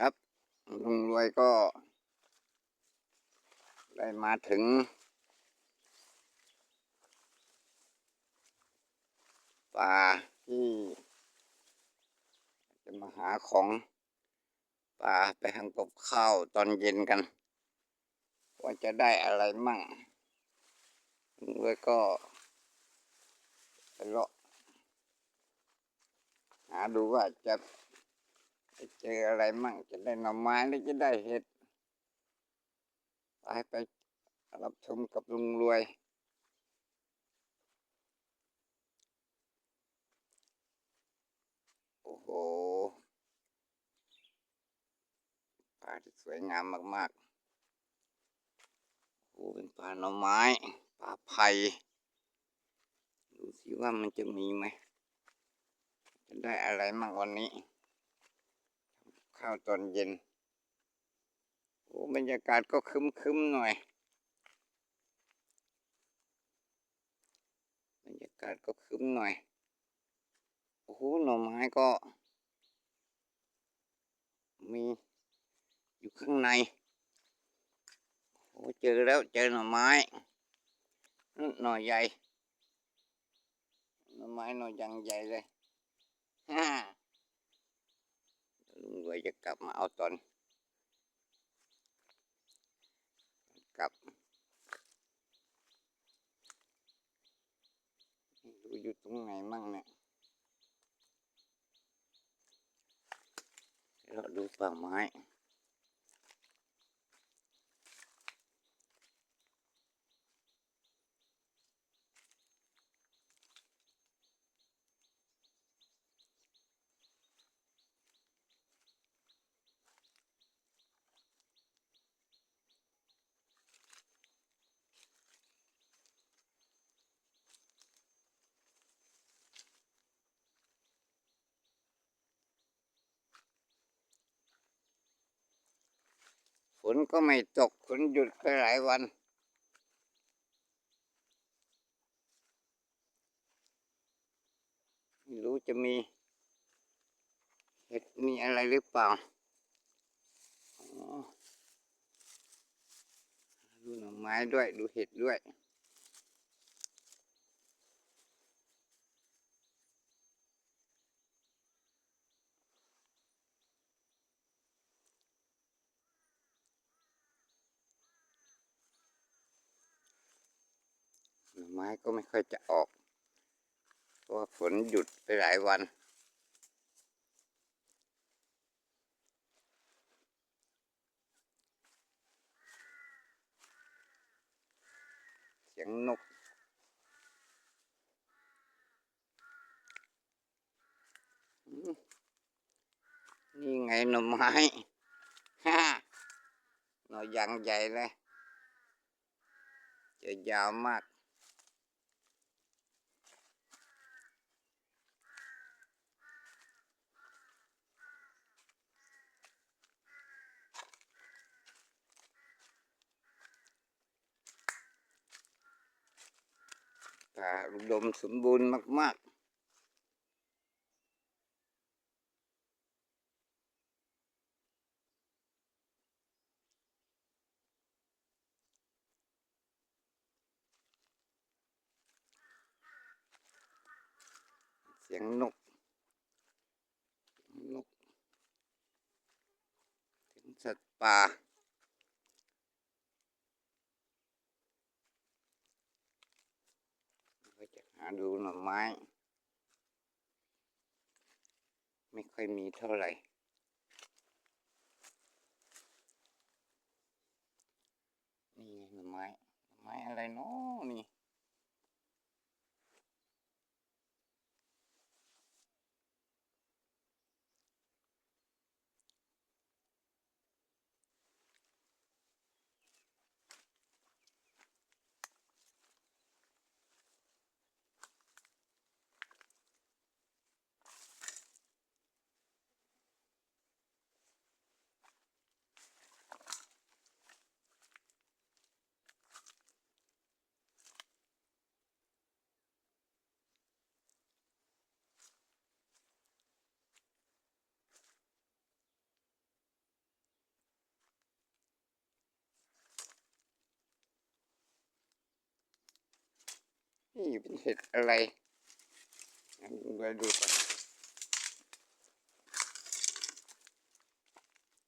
ครับลุงรวยก็ ได้มาถึง ป่าที่ จะมาหาของป่าไปทำกับข้าวตอนเย็นกัน ว่าจะได้อะไรมั่งลุงรวยก็ไปเลาะหาดูว่าจะ ไปเจออะไรมั่งจะได้หน่อไม้หรือจะได้เห็ดไปไปรับชมกับลุงรวยโอ้โหป่าที่สวยงามมากๆโอ้เป็นป่าหน่อไม้ป่าไผ่ดูสิว่ามันจะมีไหมจะได้อะไรมั่งวันนี้ ข้าวตอนเย็นโอ้บรรยากาศก็ครึ้มๆหน่อย บรรยากาศก็คึมหน่อย โอ้โหหน่อไม้ก็ มีอยู่ข้างใน โอ้เจอแล้วเจอหน่อไม้ หน่อใหญ่ หน่อไม้หน่อยังใหญ่เลยฮ่า รวยจะกลับมาเอาตอน กลับดูอยู่ตรงไหนมั่งเนี่ยเราดูป่าไม้ นก็ไม่ตกฝนหยุดไปหลายวัน ไม่รู้จะมีเห็ดมีอะไรหรือเปล่าอ๋อดูหน่อไม้ด้วย ดูเห็ดด้วย ไม้ก็ไม่ค่อยจะออก เพราะว่าฝนหยุดไปหลายวัน เสียงนกนี่ไงหน่อไม้ฮ่าหน่อยางใหญ่เลย จะยาวมาก ป่าอุดมสมบูรณ์มาก ๆเสียงนกนกเสียงสัตว์ป่า ก็จะหา ดูหน่อไม้ ไม่ค่อยมีเท่าไหร่นี่ไงหน่อไม้หน่อไม้อะไรเนาะนี่ นี่เป็นเห็ดอะไรงั้นไปดูก่อน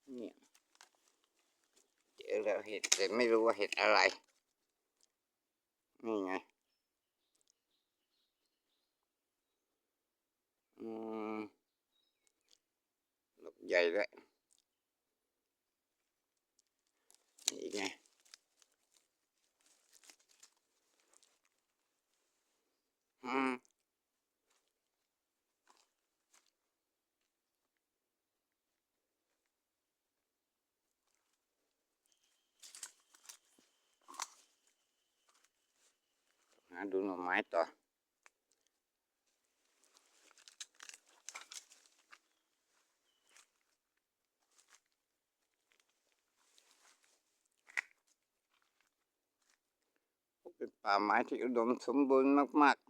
เนี่ยเจอแล้วเห็ดแต่ไม่รู้ว่าเห็ดอะไร นี่ไง อืมลูกใหญ่ด้วย นี่ไง อืม หาดูหน่อไม้ต่อเป็นป่าไม้ที่อุดมสมบูรณ์มาก ๆ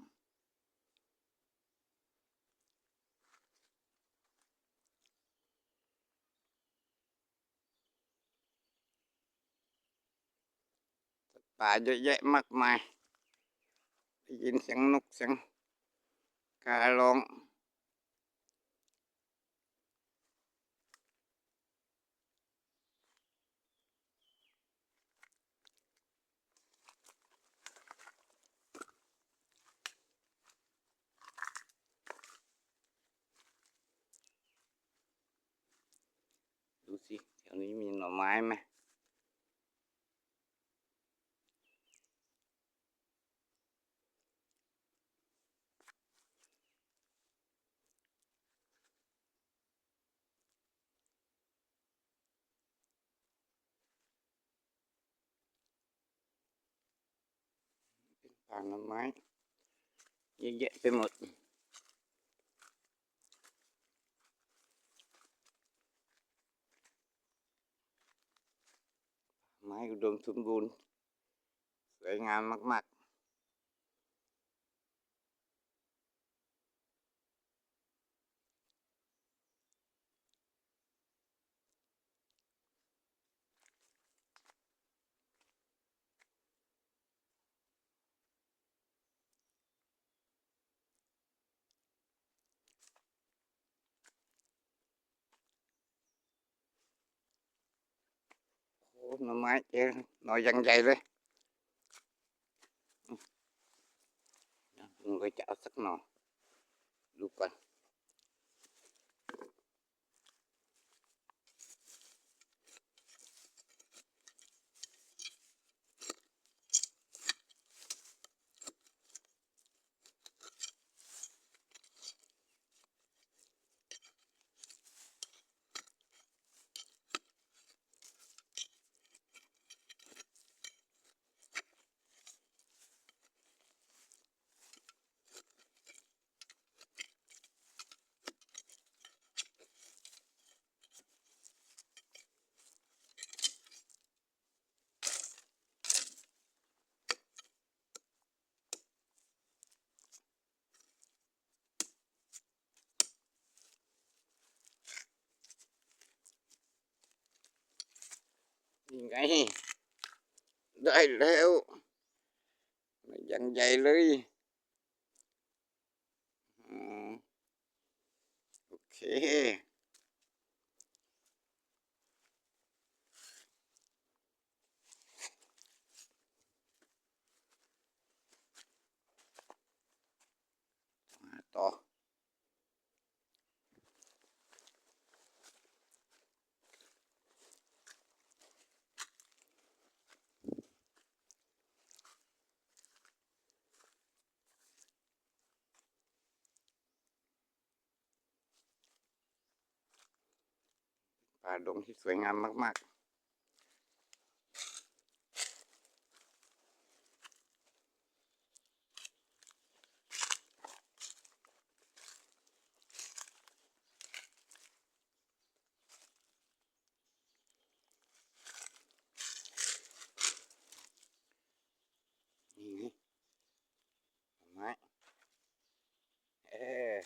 ป่าเยอะแยะมากมายได้ยินเสียงนกเสียงการ้องดูสิแถวนี้มีหน่อไม้ไหม เป็นป่าหน่อไม้เยอะแยะไปหมดไม้อุดมสมบูรณ์สวยงามมาก ๆ โอ้หน่อไม้เจอหน่อยั ยอืมเดี๋ยวลุงก็จะเอาสักหน่อ ดูก่อน นี่ไง ได้แล้วยังใหญ่เลยอืมโอเค ป่าดงที่สวยงามมาก ๆ นี่ไงหน่อไม้เออ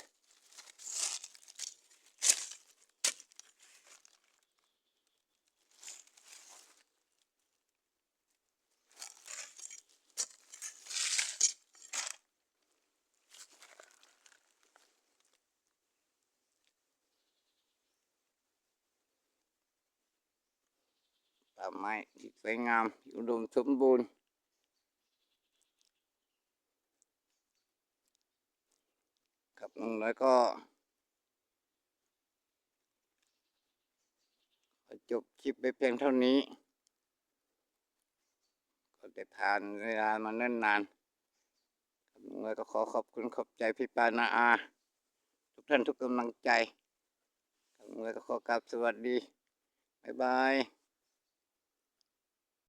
ป่าไม้ที่สวยงามอุดมสมบูรณ์ครับน้องน้อยก็จบคลิปไปเพียงเท่านี้ ก็ได้ผ่านเวลามาเนิ่นนานครับน้องน้อยก็ขอขอบคุณขอบใจพี่ปานาอา ทุกท่านทุกกำลังใจครับน้องน้อยก็ขอกราบสวัสดี บ๊ายบาย